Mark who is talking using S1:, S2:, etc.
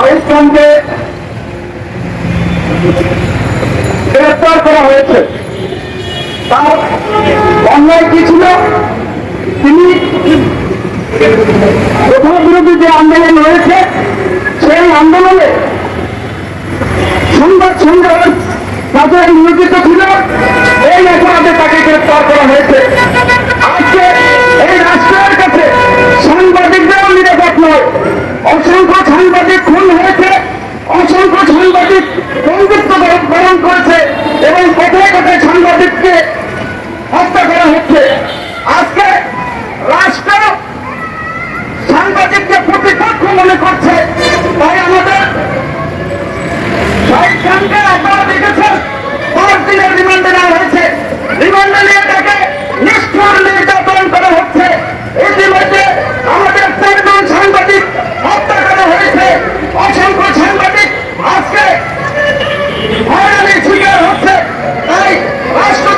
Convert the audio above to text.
S1: শাহিদ খানকে গ্রেফতার করা হয়েছে। তার অন্যায় কি ছিল? তিনি প্রথম বিরোধী যে আন্দোলন হয়েছে সেই আন্দোলনে সুন্দর সংগ্রহ কাজে অসংখ্য সাংবাদিক খুন হয়েছে, অসংখ্য সাংবাদিক সংযুক্ত বরণ করেছে এবং কোথায় কোথায় সাংবাদিককে হত্যা করা হচ্ছে। আজকে রাষ্ট্র সাংবাদিককে প্রতিপক্ষ মনে করছে Mas